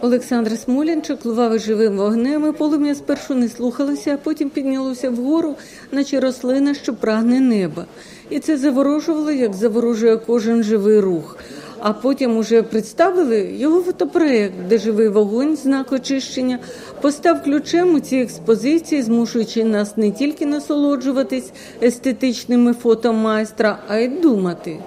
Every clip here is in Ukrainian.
Олександр Смолянчик лував живим вогнем, і полум'я спершу не слухалося, а потім піднялося вгору, наче рослина, що прагне неба. І це заворожувало, як заворожує кожен живий рух. А потім уже представили його фотопроект, де живий вогонь, знак очищення, постав ключем у цій експозиції, змушуючи нас не тільки насолоджуватись естетичними фото майстра, а й думати.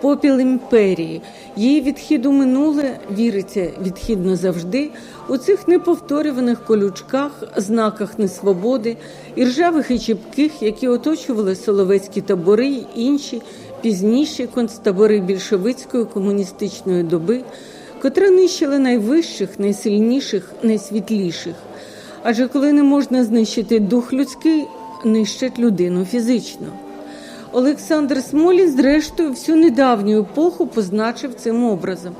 Попіл імперії, її відхід у минуле віриться відхідно завжди у цих неповторюваних колючках, знаках несвободи, іржавих і чіпких, які оточували соловецькі табори й інші пізніші концтабори більшовицької комуністичної доби, котра нищили найвищих, найсильніших, найсвітліших. Адже коли не можна знищити дух людський, нищать людину фізично. Олександр Смолін, зрештою, всю недавню епоху позначив цим образом.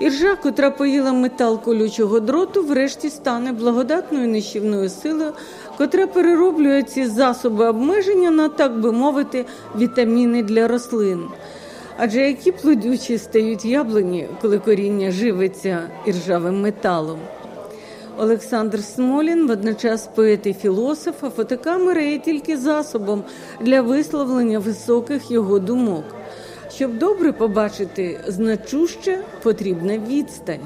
Іржа, котра поїла метал колючого дроту, врешті стане благодатною нищівною силою, котра перероблює ці засоби обмеження на, так би мовити, вітаміни для рослин. Адже які плодючі стають яблуні, коли коріння живиться іржавим металом. Олександр Смолін, водночас поет і філософ, а фотокамера є тільки засобом для висловлення високих його думок. Щоб добре побачити значуще, потрібна відстань.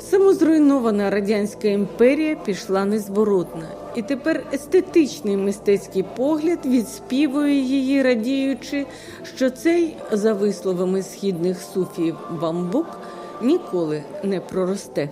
Самозруйнована радянська імперія пішла незворотна, і тепер естетичний мистецький погляд відспівує її, радіючи, що цей, за висловами східних суфіїв, бамбук ніколи не проросте.